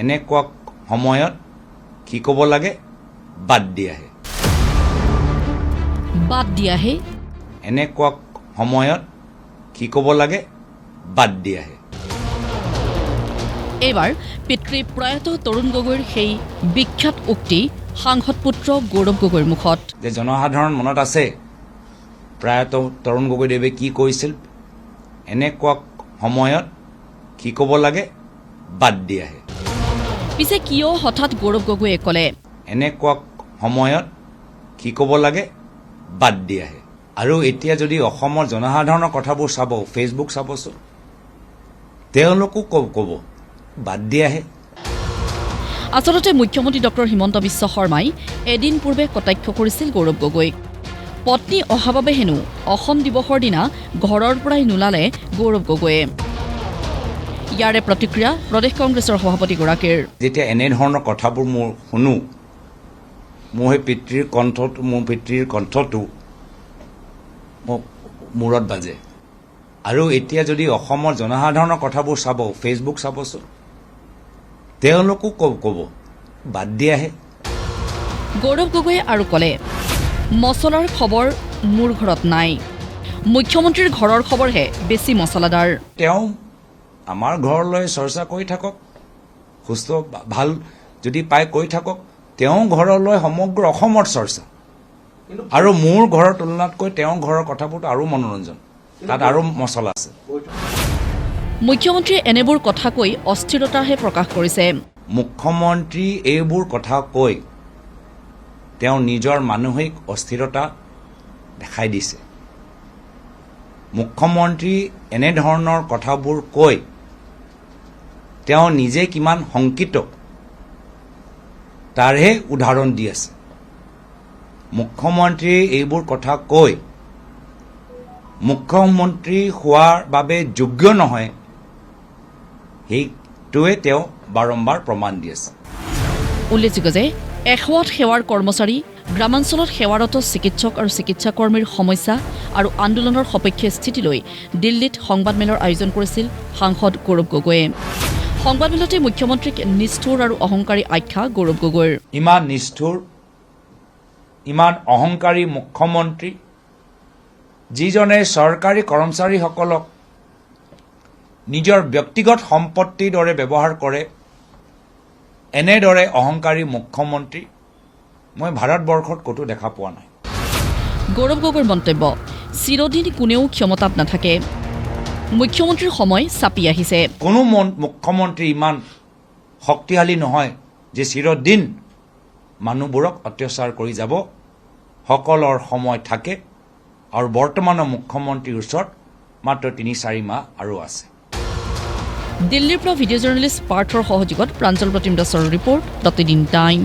এনেকুৱা সময়ত কি ক'ব লাগে? বাদ দি আহে বাদ দিয়াহে। এনেকুৱা সময়ত কি ক'ব লাগে? বাদ দি আহে এইবাৰ পিতৃ প্ৰয়াত তৰুণ গগৈৰ সেই বিখ্যাত উক্তি সাংসদ পুত্ৰ গৌৰৱ গগৈৰ মুখত। যে জনসাধাৰণ মনত আছে প্ৰায়ত তৰুণ গগৈদেৱে কি কৈছিল? এনেকুৱা সময়ত কি ক'ব লাগে? বাদ দি আহে পিছে কিয় হঠাৎ গৌৰৱ গগৈয়ে ক'লে? এনেকুৱা সময়ত কি ক'ব লাগে? বাদ দি আহে। আৰু এতিয়া যদি অসমৰ জনসাধাৰণৰ কথাবোৰ চাব ফেচবুক চাবচোন তেওঁলোকো ক'ব বাদ দি আহে। আচলতে মুখ্যমন্ত্ৰী ডক্টৰ হিমন্ত বিশ্ব শৰ্মাই এদিন পূৰ্বে কটাক্ষ কৰিছিল গৌৰৱ গগৈক। পত্নী অহা বাবে হেনো অসম দিৱসৰ দিনা ঘৰৰ পৰাই নোলালে গৌৰৱ গগৈয়ে। ইয়াৰে প্ৰতিক্ৰিয়া? প্ৰদেশ কংগ্ৰেছৰ সভাপতিগৰাকীৰ। যেতিয়া এনেধৰণৰ কথাবোৰ মোৰ শুনো মোৰ সেই পিতৃৰ কণ্ঠটো মোৰ পিতৃৰ কণ্ঠটো মোক মূৰত বাজে। আৰু এতিয়া যদি অসমৰ জনসাধাৰণৰ কথাবোৰ চাব ফেচবুক চাবচোন তেওঁলোকো ক'ব ক'ব বাদ দি আহে গৌৰৱ গগৈয়ে আৰু ক'লে মছলাৰ খবৰ মোৰ ঘৰত নাই। মুখ্যমন্ত্ৰীৰ ঘৰৰ খবৰহে বেছি মছলাদাৰ তেওঁ আমাৰ ঘৰলৈ চৰ্চা কৰি থাকক সুস্থ ভাল যদি পাই কৈ থাকক তেওঁ ঘৰলৈ সমগ্ৰ অসমৰ চৰ্চা। আৰু মোৰ ঘৰৰ তুলনাতকৈ তেওঁৰ ঘৰৰ কথাবোৰতো আৰু মনোৰঞ্জন। তাত আৰু মছলা আছে। মুখ্যমন্ত্ৰীয়ে এনেবোৰ কথা কৈ অস্থিৰতাহে প্ৰকাশ কৰিছে। মুখ্যমন্ত্ৰী এইবোৰ কথা কৈ তেওঁ নিজৰ মানসিক অস্থিৰতা দেখাই দিছে। মুখ্যমন্ত্ৰী এনেধৰণৰ কথাবোৰ কৈ তেওঁ নিজে কিমান শংকিত। তাৰহে উদাহৰণ দি আছে। মুখ্যমন্ত্ৰীয়ে এইবোৰ কথা কৈ মুখ্যমন্ত্ৰী হোৱাৰ বাবে যোগ্য নহয়। সেইটোৱে তেওঁ বাৰম্বাৰ প্ৰমাণ দি আছে। উল্লেখযোগ্য যে এশৱাত সেৱাৰ কৰ্মচাৰী গ্ৰামাঞ্চলত সেৱাৰত চিকিৎসক আৰু চিকিৎসা কৰ্মীৰ সমস্যা আৰু আন্দোলনৰ সপক্ষে স্থিতি লৈ দিল্লীত সংবাদমেলৰ আয়োজন কৰিছিল সাংসদ গৌৰৱ গগৈয়ে। সংবাদমেলতে মুখ্যমন্ত্ৰীক নিষ্ঠুৰ আৰু অহংকাৰী আখ্যা গৌৰৱ গগৈৰ। ইমান নিষ্ঠুৰ ইমান অহংকাৰী মুখ্যমন্ত্ৰী যিজনে চৰকাৰী কৰ্মচাৰীসকলক নিজৰ ব্যক্তিগত সম্পত্তিৰ দৰে ব্যৱহাৰ কৰে এনেদৰে অহংকাৰী মুখ্যমন্ত্ৰী মই ভাৰতবৰ্ষত ক'তো দেখা পোৱা নাই। গৌৰৱ গগৈৰ মন্তব্য চিৰদিন কোনেও ক্ষমতাত নাথাকে। মুখ্যমন্ত্ৰীৰ সময় চাপি আহিছে কোনো মন- মুখ্যমন্ত্ৰী ইমান শক্তিশালী নহয় যে চিৰদিন মানুহবোৰক অত্যাচাৰ কৰি যাব সকলৰ সময় থাকে আৰু বৰ্তমানৰ মুখ্যমন্ত্ৰীৰ ওচৰত মাত্ৰ তিনি চাৰি মাহ আৰু আছে। দিল্লীৰ পৰা ভিডিঅ' জাৰ্নেলিষ্ট পাৰ্থৰ সহযোগত প্ৰাঞ্জল প্ৰতিম দাসৰ ৰিপৰ্ট প্ৰতিদিন টাইম।